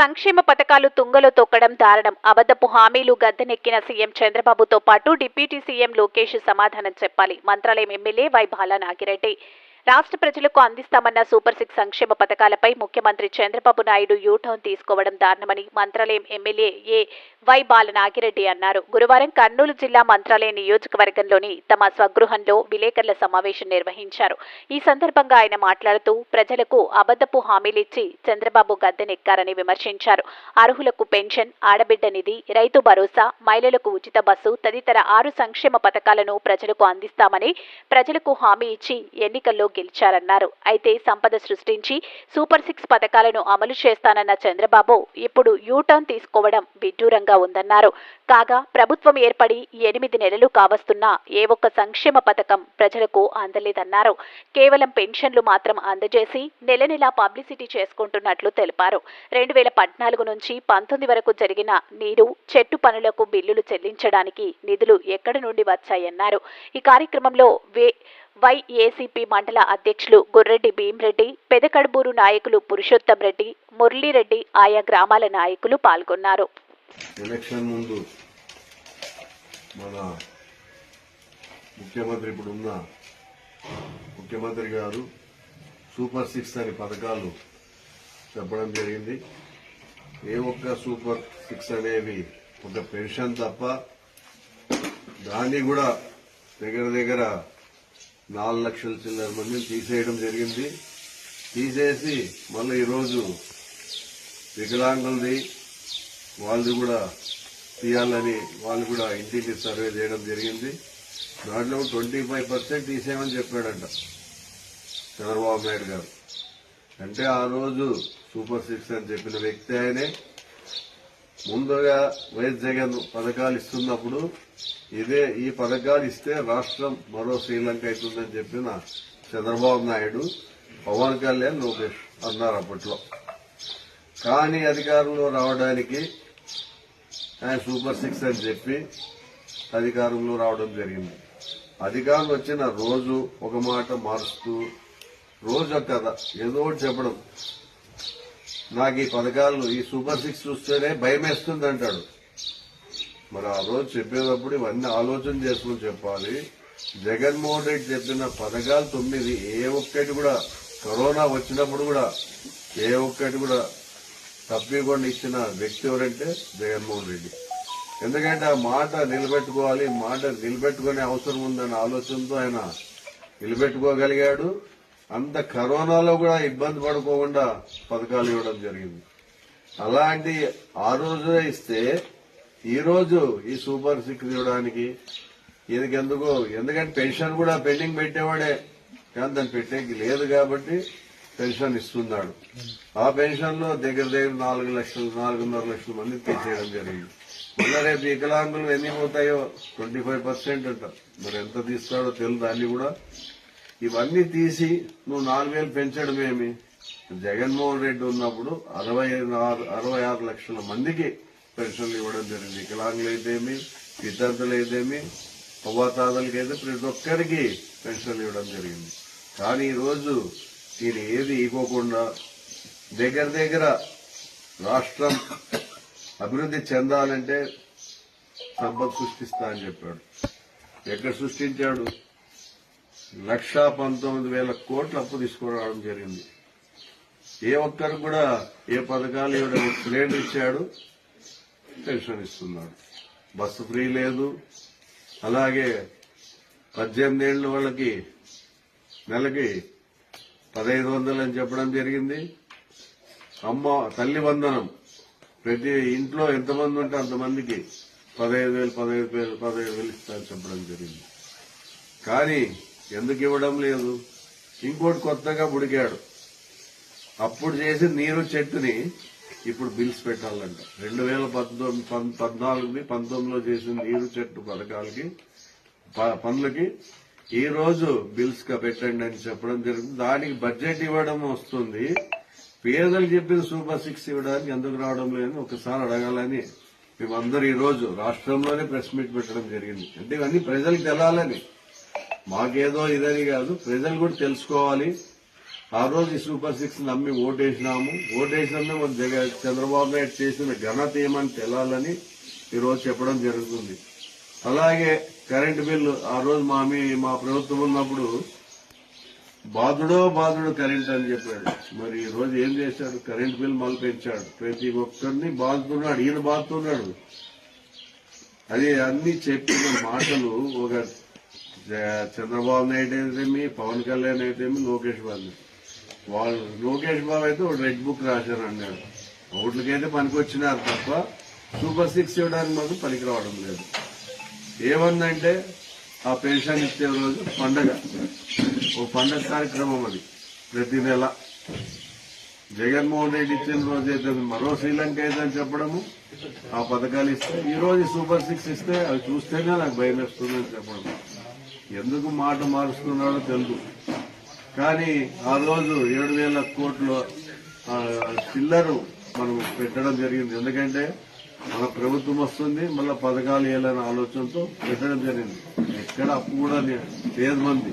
సంక్షేమ పథకాలు తుంగలో తొక్కడం దారుణం. అబద్ధపు హామీలు గద్దెనెక్కిన సీఎం చంద్రబాబుతో పాటు డిప్యూటీ సీఎం లోకేష్ సమాధానం చెప్పాలి. Mantralayam MLA Y Bala Nagireddy. రాష్ట్ర ప్రజలకు అందిస్తామన్న సూపర్ సిక్స్ సంక్షేమ పథకాలపై ముఖ్యమంత్రి చంద్రబాబు నాయుడు యూటర్న్ తీసుకోవడం దారుణమని Mantralayam MLA A Y Bala Nagireddy అన్నారు. గురువారం కర్నూలు జిల్లా మంత్రాలయ నియోజకవర్గంలోని తమ స్వగృహంలో విలేకరుల సమావేశం నిర్వహించారు. ఈ సందర్భంగా ఆయన మాట్లాడుతూ ప్రజలకు అబద్ధపు హామీలిచ్చి చంద్రబాబు గద్దెనెక్కారని విమర్శించారు. అర్హులకు పెన్షన్ ఆడబిడ్డ నిధి రైతు భరోసా మహిళలకు ఉచిత బస్సు తదితర ఆరు సంక్షేమ పథకాలను ప్రజలకు అందిస్తామని ప్రజలకు హామీ ఇచ్చి ఎన్నికల్లో గెలిచారన్నారు. అయితే సంపద సృష్టించి సూపర్ సిక్స్ పథకాలను అమలు చేస్తానన్న చంద్రబాబు ఇప్పుడు యూటర్న్ తీసుకోవడం విడ్డూరంగా ఉందన్నారు. కాగా ప్రభుత్వం ఏర్పడి ఎనిమిది నెలలు కావస్తున్నా ఏ ఒక్క సంక్షేమ పథకం ప్రజలకు అందలేదన్నారు. కేవలం పెన్షన్లు మాత్రం అందజేసి నెల నెలా పబ్లిసిటీ చేసుకుంటున్నట్లు తెలిపారు. రెండు వేల పద్నాలుగు నుంచి పంతొమ్మిది వరకు జరిగిన నీరు చెట్టు పనులకు బిల్లులు చెల్లించడానికి నిధులు ఎక్కడి నుండి వచ్చాయన్నారు. ఈ కార్యక్రమంలో వే వైఏసీపీ మండల అధ్యక్షులు గుర్రెడ్డి భీమ్రెడ్డి పెదకడుబూరు నాయకులు పురుషోత్తం రెడ్డి మురళీరెడ్డి ఆయా గ్రామాల నాయకులు పాల్గొన్నారు. ఎలక్షన్ ముందు మన ముఖ్యమంత్రి ఇప్పుడున్న ముఖ్యమంత్రి గారు సూపర్ సిక్స్ అనే పథకాలు చెప్పడం జరిగింది. ఏ ఒక్క సూపర్ సిక్స్ అనేవి ఒక పెన్షన్ తప్ప దాన్ని కూడా దగ్గర దగ్గర నాలుగు లక్షల చిల్లర మందిని తీసేయడం జరిగింది. తీసేసి మళ్ళీ ఈరోజు వికలాంగులది వాళ్ళు కూడా తీయాలని వాళ్ళు కూడా ఇంటికి సర్వే చేయడం జరిగింది. దాంట్లో ట్వంటీ ఫైవ్ పర్సెంట్ తీసేయమని చెప్పాడంట చంద్రబాబు నాయుడు గారు. అంటే ఆ రోజు సూపర్ సిక్స్ అని చెప్పిన వ్యక్తి ఆయనే ముందుగా వైఎస్ జగన్ పథకాలు ఇస్తున్నప్పుడు ఇదే ఈ పథకాలు ఇస్తే రాష్ట్రం మరో శ్రీలంక అవుతుందని చెప్పిన చంద్రబాబు నాయుడు పవన్ కళ్యాణ్ లోకేష్ అన్నారు అప్పట్లో. కానీ అధికారంలో రావడానికి ఆయన సూపర్ సిక్స్ అని చెప్పి అధికారంలో రావడం జరిగింది. అధికారం వచ్చిన రోజు ఒక మాట మారుస్తూ రోజు ఒక కథ ఏదో ఒకటి చెప్పడం. నాకు ఈ పథకాలు ఈ సూపర్ సిక్స్ చూస్తేనే భయం వేస్తుంది అంటాడు. మరి ఆ రోజు చెప్పేటప్పుడు ఇవన్నీ ఆలోచన చేసుకుని చెప్పాలి. జగన్మోహన్ రెడ్డి చెప్పిన పథకాలు తొమ్మిది ఏ ఒక్కటి కూడా కరోనా వచ్చినప్పుడు కూడా ఏ ఒక్కటి కూడా తప్పికుండా ఇచ్చిన వ్యక్తి ఎవరంటే జగన్మోహన్ రెడ్డి. ఎందుకంటే ఆ మాట నిలబెట్టుకోవాలి మాట నిలబెట్టుకునే అవసరం ఉందన్న ఆలోచనతో ఆయన నిలబెట్టుకోగలిగాడు. అంత కరోనాలో కూడా ఇబ్బంది పడుకోకుండా పథకాలు ఇవ్వడం జరిగింది. అలాంటి ఆ రోజునే ఇస్తే ఈ రోజు ఈ సూపర్ సిక్స్ ఇవ్వడానికి ఎందుకెందుకు ఎందుకంటే పెన్షన్ కూడా పెండింగ్ పెట్టేవాడే కానీ దాన్ని పెట్టేకి లేదు కాబట్టి పెన్షన్ ఇస్తున్నాడు. ఆ పెన్షన్లో దగ్గర దగ్గర నాలుగు లక్షలు నాలుగున్నర లక్షల మంది తీసేయడం జరిగింది. మళ్ళీ రేపు వికలాంగులు ఎన్ని పోతాయో ట్వంటీ ఫైవ్ పర్సెంట్ అంట. మరి ఎంత తీస్తాడో తెలియదు దాన్ని కూడా ఇవన్నీ తీసి నువ్వు నాలుగు వేలు పెంచడం ఏమి? జగన్మోహన్ రెడ్డి ఉన్నప్పుడు అరవై ఆరు అరవై ఆరు లక్షల మందికి పెన్షన్లు ఇవ్వడం జరిగింది. వికలాంగులు అయితేమి విద్యార్థులు అయితేమి అవ్వాతాతలకైతే ప్రతి ఒక్కరికి పెన్షన్లు ఇవ్వడం జరిగింది. కానీ ఈ ఈయన ఏది ఇవ్వకుండా దగ్గర దగ్గర రాష్ట్రం అభివృద్ధి చెందాలంటే సంపద సృష్టిస్తా అని చెప్పాడు. ఎక్కడ సృష్టించాడు? లక్షా పంతొమ్మిది వేల కోట్లు అప్పు తీసుకురావడం జరిగింది. ఏ ఒక్కరు కూడా ఏ పథకాలు ఇవ్వడం సిలిండర్ ఇచ్చాడు పెన్షన్ ఇస్తున్నాడు. బస్సు ఫ్రీ లేదు. అలాగే పద్దెనిమిది ఏళ్ళ వాళ్ళకి నెలకి పదహైదు వందలు అని చెప్పడం జరిగింది. అమ్మ తల్లి వందనం. ప్రతి ఇంట్లో ఎంతమంది ఉంటే అంతమందికి పదహైదు వేలు పదహైదు వేలు పదహైదు వేలు ఇస్తారని చెప్పడం జరిగింది. కానీ ఎందుకు ఇవ్వడం లేదు? ఇంకోటి కొత్తగా ఉడికాడు అప్పుడు చేసిన నీరు చెట్టుని ఇప్పుడు బిల్స్ పెట్టాలంట. రెండు వేల పంతొమ్మిది పద్నాలుగుని పంతొమ్మిదిలో చేసిన నీరు చెట్టు పథకాలకి ప- పనులకి ఈ రోజు బిల్స్గా పెట్టండి అని చెప్పడం జరుగుతుంది దానికి బడ్జెట్ ఇవ్వడం వస్తుంది. పేదలు చెప్పిన సూపర్ సిక్స్ ఇవ్వడానికి ఎందుకు రావడం లేదని ఒకసారి అడగాలని మేమందరూ ఈ రోజు రాష్ట్రంలోనే ప్రెస్ మీట్ పెట్టడం జరిగింది. అంటే ఇవన్నీ ప్రజలకు తెలాలని. మాకేదో ఇదని కాదు ప్రజలు కూడా తెలుసుకోవాలి. ఆ రోజు ఈ సూపర్ సిక్స్ నమ్మి ఓటేసినాము. ఓటేసినామే మన జగ చంద్రబాబు నాయుడు చేసిన ఘనత ఏమని తెలాలని ఈరోజు చెప్పడం జరుగుతుంది. అలాగే కరెంటు బిల్లు ఆ రోజు మా మీ మా ప్రభుత్వం ఉన్నప్పుడు బాధుడో బాధుడు కరెంట్ అని చెప్పాడు. మరి ఈ రోజు ఏం చేశాడు? కరెంట్ బిల్ మళ్ళీ పెంచాడు. ప్రతి ఒక్కరిని బాధుతున్నాడు. ఈయన బాధుతున్నాడు. అది అన్ని చెప్పిన మాటలు ఒక చంద్రబాబు నాయుడు అయితేమి పవన్ కళ్యాణ్ అయితేమి లోకేష్ బాబు వాళ్ళు లోకేష్ బాబు అయితే ఒక రెడ్ బుక్ రాశారు అన్నాడు ఓట్లకైతే పనికొచ్చినారు తప్ప సూపర్ సిక్స్ ఇవ్వడానికి మాత్రం పనికి రావడం లేదు. ఏమందంటే ఆ పెన్షన్ ఇచ్చే రోజు పండగ. ఓ పండగ కార్యక్రమం అది ప్రతి నెల. జగన్మోహన్ రెడ్డి ఇచ్చిన రోజు అయితే మరో శ్రీలంక అయితే అని చెప్పడము ఆ పథకాలు ఇస్తే ఈ రోజు సూపర్ సిక్స్ ఇస్తే అవి చూస్తేనే నాకు భయం వేస్తుందని చెప్పడం ఎందుకు మాట మారుస్తున్నాడో తెలుసు కానీ ఆ రోజు ఏడు వేల కోట్లు చిల్లరు మనం పెట్టడం జరిగింది. ఎందుకంటే మన ప్రభుత్వం వస్తుంది మళ్ళీ పథకాలు వేయాలనే ఆలోచనతో పెట్టడం జరిగింది. ఎక్కడ అప్పు కూడా లేదు. మంది.